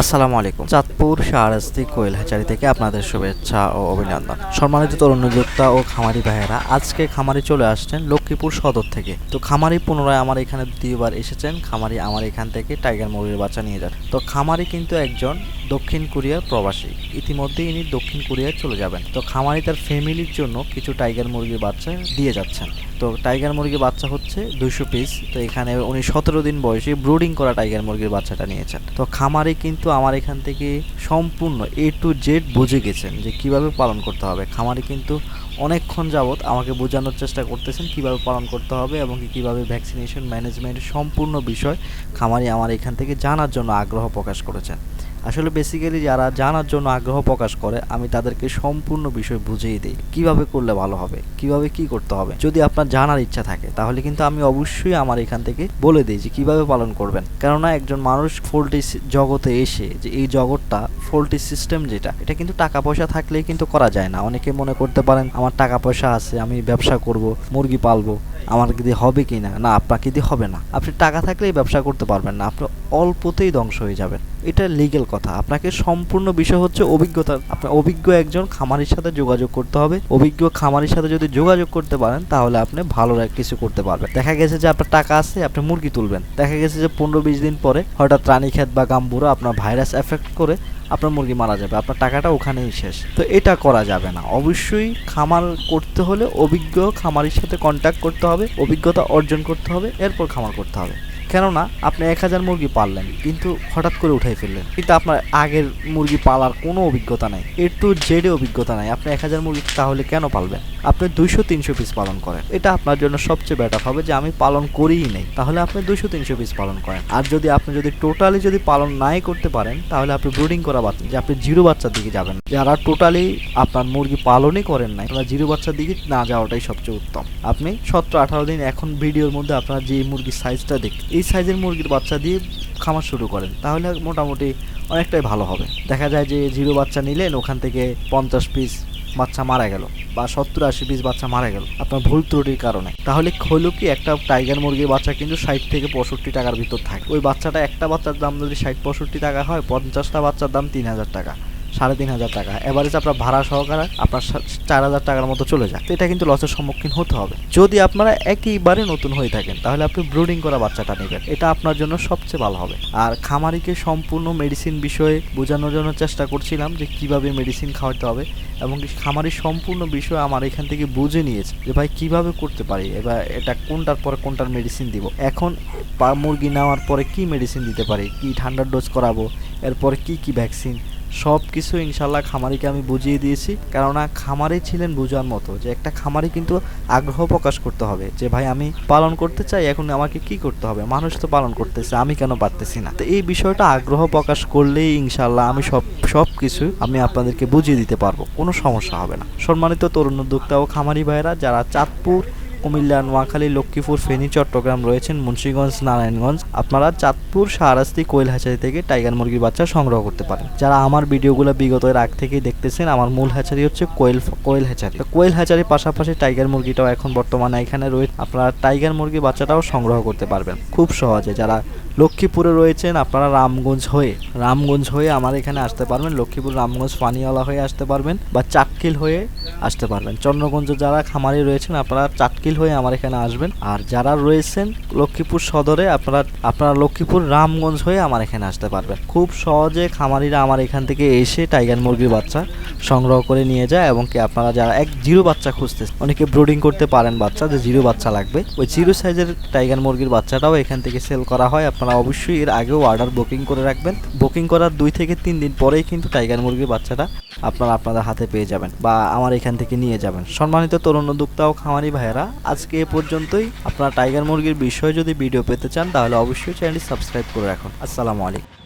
আসসালামু আলাইকুম। চাঁদপুর শাহরাস্তি কোয়েল হ্যাচারি থেকে আপনাদের শুভেচ্ছা ও অভিনন্দন। সম্মানিত তরুণ উদ্যোক্তা ও খামারি ভাইয়েরা, আজকে খামারি চলে আসছেন লক্ষ্মীপুর সদর থেকে। তো খামারি পুনরায় আমার এখানে দ্বিতীয়বার এসেছেন। খামারি আমার এখান থেকে টাইগার মুরগির বাচ্চা নিয়ে যান। তো খামারি কিন্তু একজন দক্ষিণ কোরিয়ার প্রবাসী। ইতিমধ্যে ইনি দক্ষিণ কোরিয়ায় চলে যাবেন। তো খামারি তার ফ্যামিলির জন্য কিছু টাইগার মুরগির বাচ্চা দিয়ে যাচ্ছেন। তো টাইগার মুরগির বাচ্চা হচ্ছে দুইশো পিস। তো এখানে উনি সতেরো দিন বয়সে ব্রুডিং করা টাইগার মুরগির বাচ্চাটা নিয়েছেন। তো খামারে কিন্তু আমার এখান থেকে সম্পূর্ণ এ টু জেড বুঝে গেছেন যে কীভাবে পালন করতে হবে। খামারে কিন্তু অনেকক্ষণ যাবৎ আমাকে বোঝানোর চেষ্টা করতেছেন কীভাবে পালন করতে হবে এবং কীভাবে ভ্যাকসিনেশন ম্যানেজমেন্ট সম্পূর্ণ বিষয় খামারি আমার এখান থেকে জানার জন্য আগ্রহ প্রকাশ করেছেন। আসলে বেসিক্যালি যারা জানার জন্য আগ্রহ প্রকাশ করে, আমি তাদেরকে সম্পূর্ণ বিষয় বুঝিয়ে দিই। কীভাবে করলে ভালো হবে? কীভাবে কি করতে হবে? যদি আপনার জানার ইচ্ছা থাকে, তাহলে কিন্তু আমি অবশ্যই আমার এখান থেকে বলে দিই যে কীভাবে পালন করবেন। কেননা একজন মানুষ ফোল্টি জগতে এসে যে এই জগৎটা ফোল্টি সিস্টেম যেটা, এটা কিন্তু টাকা পয়সা থাকলেই কিন্তু করা যায় না। অনেকে মনে করতে পারেন, আমার টাকা পয়সা আছে, আমি ব্যবসা করব, মুরগি পালবো। আমার দিয়ে হবে কি না? না, আপনাকে দিয়ে হবে না। আপনি টাকা থাকলেই ব্যবসা করতে পারবেন না। আপনি অল্পতেই ধ্বংস হয়ে যাবেন। এটা লিগেল কথা। আপনাকে সম্পূর্ণ বিষয় হচ্ছে অভিজ্ঞতা। আপনার অভিজ্ঞ একজন খামারির সাথে যোগাযোগ করতে হবে। অভিজ্ঞ খামারির সাথে যদি যোগাযোগ করতে পারেন, তাহলে আপনি ভালো কিছু করতে পারবেন। দেখা গেছে যে আপনার টাকা আছে, আপনি মুরগি তুলবেন। দেখা গেছে যে পনেরো বিশ দিন পরে হঠাৎ রানীক্ষেত বা গাম্বুরা আপনার ভাইরাস এফেক্ট করে আপনার মুরগি মারা যাবে, আপনার টাকাটা ওখানেই শেষ। তো এটা করা যাবে না। অবশ্যই খামার করতে হলে অভিজ্ঞ খামারের সাথে কন্ট্যাক্ট করতে হবে, অভিজ্ঞতা অর্জন করতে হবে, এরপর খামার করতে হবে। কেননা আপনি এক হাজার মুরগি পাললেন, কিন্তু হঠাৎ করে উঠাই ফেললেন। কিন্তু আপনার আগের মুরগি পালার কোনো অভিজ্ঞতা নাই। এর টু জেডে অভিজ্ঞতা নাই। আপনি এক হাজার মুরগি তাহলে কেন পালবেন? আপনি দুইশো, তিনশো পিস পালন করেন। এটা আপনার জন্য সবচেয়ে বেটার হবে যে আমি পালন করিই নেই। তাহলে আপনি দুইশো, তিনশো পিস পালন করেন। আর যদি আপনি যদি টোটালি যদি পালন নাই করতে পারেন, তাহলে আপনি ব্রুডিং করা বাচ্চা যে আপনি জিরো বাচ্চার দিকে যাবেন যারা টোটালি আপনার মুরগি পালনই করেন নাই, তারা জিরো বাচ্চার দিকে না যাওয়াটাই সবচেয়ে উত্তম। আপনি সতেরো, আঠারো দিন এখন ভিডিওর মধ্যে আপনার যে মুরগির সাইজটা দেখ এই সাইজের মুরগির বাচ্চা দিয়ে খামার শুরু করেন, তাহলে মোটামুটি অনেকটাই ভালো হবে। দেখা যায় যে জিরো বাচ্চা নিলেন, ওখান থেকে পঞ্চাশ পিস বাচ্চা মারা গেল বা সত্তর আশি পিস বাচ্চা মারা গেল, আপনার ভুল ত্রুটির কারণে। তাহলে হলো কি একটা টাইগার মুরগির বাচ্চা কিন্তু ষাট থেকে পঁয়ষট্টি টাকার ভিতর থাকে। ওই বাচ্চাটা একটা বাচ্চার দাম যদি ষাট, পঁয়ষট্টি টাকা হয়, পঞ্চাশটা বাচ্চার দাম তিন হাজার টাকা। সাড়ে তিন হাজার টাকা। এভারেজ আপনার ভাড়া সহকারে আপনার চার হাজার টাকার মতো চলে যায়। তো এটা কিন্তু লসের সম্মুখীন হতে হবে। যদি আপনারা একইবারে নতুন হয়ে থাকেন, তাহলে আপনি ব্রুডিং করা বাচ্চাটা নেবেন। এটা আপনার জন্য সবচেয়ে ভালো হবে। আর খামারিকে সম্পূর্ণ মেডিসিন বিষয়ে বোঝানোর জন্য চেষ্টা করছিলাম যে কীভাবে মেডিসিন খাওয়াতে হবে এবং খামারির সম্পূর্ণ বিষয় আমার এখান থেকে বুঝে নিয়েছে যে ভাই কীভাবে করতে পারি, এবার এটা কোনটার পরে কোনটার মেডিসিন দিব। এখন মুরগি নেওয়ার পরে কি মেডিসিন দিতে পারি, কি ঠান্ডার ডোজ করাবো, এরপরে কি কি ভ্যাকসিন সব কিছু ইনশাল্লাহ খামারিকে আমি বুঝিয়ে দিয়েছি। কেননা খামারি ছিলেন বোঝার মতো যে একটা খামারি কিন্তু আগ্রহ প্রকাশ করতে হবে যে, ভাই, আমি পালন করতে চাই, এখন আমাকে কি করতে হবে? মানুষ তো পালন করতেছে, আমি কেন পারতেছি না? তো এই বিষয়টা আগ্রহ প্রকাশ করলেই ইনশাল্লাহ আমি সব সব কিছু আমি আপনাদেরকে বুঝিয়ে দিতে পারব। কোনো সমস্যা হবে না। সম্মানিত তরুণ উদ্যোক্তা ও খামারি ভাইয়েরা, যারা চাঁদপুর কুমিল্লা, নোয়াখালী, লক্ষ্মীপুর, ফেনী, চট্টগ্রাম রয়েছেন মুন্সীগঞ্জ, নারায়ণগঞ্জ। আপনারা চাঁদপুর শাহরাস্তি কোয়েল হ্যাচারি থেকে টাইগার মুরগির বাচ্চা সংগ্রহ করতে পারেন। যারা আমার ভিডিওগুলো বিগত এর আগ থেকেই দেখতেছেন, আমার মূল হ্যাচারি হচ্ছে কোয়েল কোয়েল হ্যাচারি তো কোয়েল হ্যাচারির পাশাপাশি টাইগার মুরগিটাও এখন বর্তমানে এখানে রয়েছে আপনারা টাইগার মুরগি বাচ্চাটাও সংগ্রহ করতে পারবেন। খুব সহজে যারা লক্ষ্মীপুরে রয়েছেন, আপনারা রামগঞ্জ হয়ে রামগঞ্জ হয়ে আমার এখানে আসতে পারবেন, লক্ষ্মীপুর, রামগঞ্জ পানিওয়ালা হয়ে আসতে পারবেন বা চাটকিল হয়ে আসতে পারবেন। চন্দ্রগঞ্জ যারা খামারি রয়েছেন, আপনারা চাটকিল হয়ে আমার এখানে আসবেন। আর যারা রয়েছেন লক্ষ্মীপুর সদরে, আপনারা আপনারা লক্ষ্মীপুর রামগঞ্জ হয়ে আমার এখানে আসতে পারবেন। খুব সহজে খামারিরা আমার এখান থেকে এসে টাইগার মুরগির বাচ্চা সংগ্রহ করে নিয়ে যায় এবং কি আপনারা যারা এক জিরো বাচ্চা খুঁজতে অনেকে ব্রুডিং করতে পারেন বাচ্চা, যে জিরো বাচ্চা লাগবে। ওই জিরো সাইজের টাইগার মুরগির বাচ্চাটাও এখান থেকে সেল করা হয়। আপনারা অবশ্যই এর আগেও অর্ডার বুকিং করে রাখবেন। বুকিং করার দুই থেকে তিন দিন পরেই কিন্তু টাইগার মুরগির বাচ্চাটা আপনারা আপনাদের হাতে পেয়ে যাবেন বা আমার এখান থেকে নিয়ে যাবেন। সম্মানিত তরুণ উদ্যোক্তা ও খামারি ভাইয়েরা আজকে এ পর্যন্তই। আপনারা টাইগার মুরগির বিষয়ে যদি ভিডিও পেতে চান, তাহলে অবশ্যই চ্যানেলটি সাবস্ক্রাইব করে রাখুন। আসসালামু আলাইকুম।